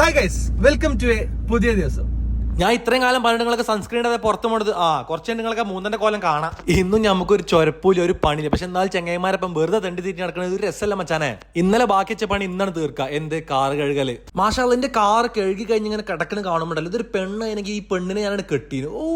Hi guys welcome to a പുതിയ ദിവസം. ഞാൻ ഇത്രയും കാലം പണ്ടുങ്ങളൊക്കെ സൺസ്ക്രീൻ അതെ പുറത്തു പോണത് ആ കുറച്ച് നിങ്ങൾക്ക് മൂന്നിന്റെ കോലം കാണാം. ഇന്നും നമുക്ക് ഒരു ചൊരപ്പൂല ഒരു പണിയില്ല. പക്ഷെ എന്നാൽ ചെങ്ങൈമാരപ്പം വെറുതെ തണ്ടി തീറ്റി നടക്കുന്നത് ഒരു രസമല്ല മച്ചാനെ. ഇന്നലെ ബാക്കി വെച്ച പണി ഇന്നാണ് തീർക്കുക എന്ത് കാർ കഴുകൽ. മാഷാ എന്റെ കാർ കഴുകി കഴിഞ്ഞ് ഇങ്ങനെ കിടക്കണ കാണുമ്പോണ്ടല്ലോ. ഇതൊരു പെണ്ണ് എനിക്ക് ഈ പെണ്ണിനെ ഞാൻ കെട്ടീന്. ഓ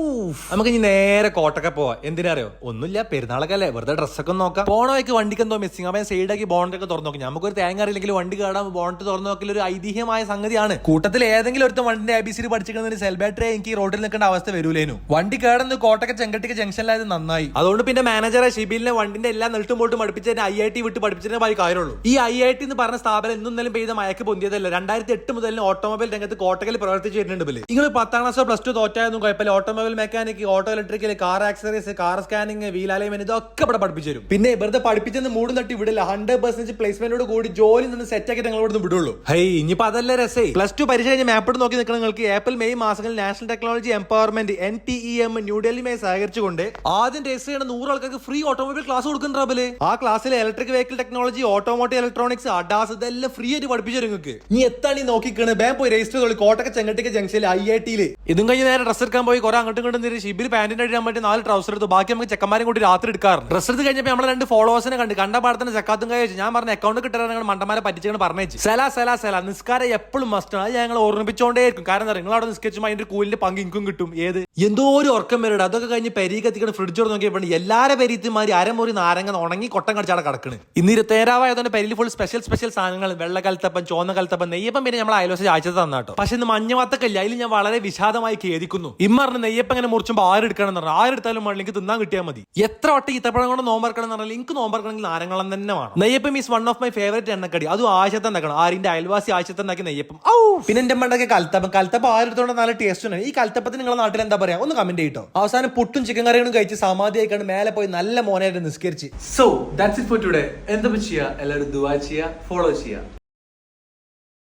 നമുക്ക് ഇനി നേരെ കോട്ടൊക്കെ പോവാ. എന്തിനാ അറിയോ ഒന്നുമില്ല പെരുന്നാളൊക്കെ അല്ലേ? വെറുതെ ഡ്രസ്സൊക്കെ നോക്കാം. പോണോയ്ക്ക് വണ്ടിക്ക് എന്തോ മിസ്സിങ് അവൻ സൈഡാക്കി ബോണ്ടൊക്കെ തുറന്നു നോക്കി. നമുക്കൊരു തേങ്ങ അറിയില്ലെങ്കിൽ വണ്ടി കാണാൻ ബോണ്ട് തുറന്നു നോക്കൽ ഒരു ഐതിഹ്യമായ സംഗതിയാണ്. കൂട്ടത്തിൽ ഏതെങ്കിലും ഒരുത്തൻ വണ്ടിന്റെ എ ബി സി പഠിച്ചിരിക്കുന്നതിന് ബാറ്ററി എനിക്ക് ഈ റോഡിൽ നിൽക്കേണ്ട അവസ്ഥ വരൂലേനു. വണ്ടി കേടന്ന് കോട്ടക്ക ചെങ്കട്ടിക്ക് ജംഗ്ഷനിലായത് നന്നായി. അതുകൊണ്ട് പിന്നെ മാനേജറെ ഷിബിലിനെ വണ്ടിന്റെ എല്ലാ നെൽട്ടും പോട്ടും പഠിപ്പിച്ചതിന് ഐ ഐ ടി വിട്ട് പഠിപ്പിച്ചതിന് പോയി കാര്യമുള്ളൂ ഈ ഐ ഐ ടി എന്ന് പറഞ്ഞ സ്ഥാപനം ഇന്നും ഇന്നലും പെയ്ത മയക്ക് പൊന്തിയതല്ല. രണ്ടായിരത്തി എട്ട് മുതൽ ഓട്ടോമൊബൈൽ രംഗത്ത് കോട്ടകയിൽ പ്രവർത്തിച്ചു വരുന്നുണ്ട് ബില്ല് നിങ്ങൾ പത്താം ക്ലാസ് പ്ലസ് ടു തോറ്റായിരുന്നു കുഴപ്പമില്ല. Automobile mechanic auto electrical car accessories car scanning wheel alignment ഇതൊക്കെ ഇവിടെ പഠിപ്പിച്ചു തരും. പിന്നെ വെറുതെ പഠിപ്പിച്ചെന്ന് മൂടും തട്ടി വിടില്ല. ഹൺഡ്രഡ് പെർസെന്റ് പ്ലേസ്മെന്റോട് കൂടി ജോലി നിന്ന് സെറ്റ് ആക്കി നിങ്ങളോട് ഇവിടുന്ന് വിടുള്ളൂ. ഹൈ ഇനിയിപ്പോ അതല്ല രസേ? പ്ലസ് ടു പരീക്ഷ കഴിഞ്ഞ് മാപ്പ് നോക്കി നിൽക്കണം നിങ്ങൾക്ക് ഏപ്രിൽ മെയ് മാസങ്ങളിൽ national technology empowerment N T E M ന്യൂഡൽഹിയുമായി സഹകരിച്ചുകൊണ്ട് ആദ്യം രജിസ്റ്റർ ചെയ്യുന്ന നൂറ് ആൾക്കാർക്ക് ഫ്രീ ഓട്ടോമൊബൈൽ ക്ലാസ് കൊടുക്കുന്ന റബൽ. ആ ക്ലാസ്സിൽ electric vehicle technology automotive electronics ADAS ഇതെല്ലാം ഫ്രീ ആയിട്ട് പഠിപ്പിച്ചു നിങ്ങൾക്ക്. നീ എത്താണ് ഈ നോക്കിക്കണ്? ബാൻ പോയി രജിസ്റ്റർ ചെയ്തോളി. കോട്ടക്ക ചെങ്ങട്ടിക്ക് ജംഗ്ഷനിൽ ഐ ഐ ടിയിൽ ഇതും കഴിഞ്ഞ് നേരെ ഡ്രസ് എടുക്കാൻ പോയി. കുറെ അങ്ങോട്ടും ഇങ്ങോട്ടും തിരി ഷിബിൽ പാന്റിന് അടിക്കാൻ പറ്റി നാല് ട്രൗസർ എടുത്തു. ബാക്കി നമുക്ക് ചെക്കന്മാരും കൂടി രാത്രി എടുക്കാറ് ഡ്രസ് എടുത്ത് കഴിഞ്ഞപ്പോൾ നമ്മളെ രണ്ട് ഫോളോവേഴ്സിനെ കണ്ട്. കണ്ട പാടത്തിന് ചക്കാത്തും കഴിച്ചു വെച്ച്. ഞാൻ പറഞ്ഞ അക്കൗണ്ട് കിട്ടാൻ മണ്ടന്മാരെ പറ്റിച്ചാണ് പറഞ്ഞു സെല സെല സെല. നിസ്കാരം എപ്പോഴും മസ്റ്റ് അത് ഞങ്ങൾ ഓർമ്മിപ്പിച്ചോണ്ടേയിരിക്കും. കാരണം നിങ്ങൾ അവിടെ അതിന്റെ കൂലിന്റെ പങ്ക് ഇൻകും കിട്ടും. ഏത്? എന്തോ ഒരു ഉറക്കം വരട്ടെ അതൊക്കെ കഴിഞ്ഞ് പെരി കത്തിക്കണം ഫ്രിഡ്ജോട് നോക്കിയപ്പോൾ എല്ലാരെ പെരീത്തുമാരി അരമുറി നാരങ്ങ ഉണങ്ങി കൊട്ടം കടിച്ചാടെ കിടക്കണ്. ഇന്ന് ഇരുത്തേരാവായതുകൊണ്ട് പെരിയിൽ ഫുൾ സ്പെഷ്യൽ സ്പെഷ്യൽ സാധനങ്ങൾ. വെള്ള കലത്തപ്പൻ ചോന്ന കലത്തപ്പൻ നെയ്യപ്പം പിന്നെ നമ്മൾ അയലോസം അയച്ചത് തന്നാട്ടോ പക്ഷെ ഇന്ന് മഞ്ഞ വത്തക്കല്ല അതിൽ ഞാൻ വളരെ വിഷാദമായി ഖേദിക്കുന്നു. ഇമ്മറിന് നെയ്യപ്പം ഇങ്ങനെ മുറിച്ചുമ്പോൾ ആരെടുക്കണം എന്ന് പറഞ്ഞാൽ ആരെടുത്താലും വേണം എനിക്ക് തിന്നാൻ കിട്ടിയാൽ മതി. എത്ര വട്ടം ഈത്തപ്പഴം കൊണ്ട് നോമ്പറക്കണം എന്ന് പറഞ്ഞാൽ എനിക്ക് നോമ്പറക്കണമെങ്കിൽ നാരങ്ങളം തന്നെ വേണം. Neyyappam is one of my favourite എണ്ണക്കടി. അതും ആശത്തെ ഉണ്ടാക്കണം ആരിന്റെ അയൽവാസി ആശത്തെ ഉണ്ടാക്കി നെയ്യപ്പം. ഔ! പിന്നെ എന്റെ മണ്ടൊക്കെ കലത്തപ്പം. കലത്തപ്പം ആരെടുത്തോണ്ട് നല്ല ടേസ്റ്റ് ഉണ്ട് ഈ കൽത്തപ്പത്തിന് നിങ്ങളുടെ നാട്ടിൽ എന്താ പറയാ? ഒന്ന് കമന്റ് ചെയ്യട്ടോ അവസാനം പുട്ടും ചിക്കൻ കറികളും കഴിച്ച് സമാധി ആയിക്കാണ്ട് മേലെ പോയി നല്ല മോനായിട്ട് നിസ്കരിച്ച്. So that's it for today എന്താ ചെയ്യുക എല്ലാവരും ദുവാ ചെയ്യുക ഫോളോ ചെയ്യുക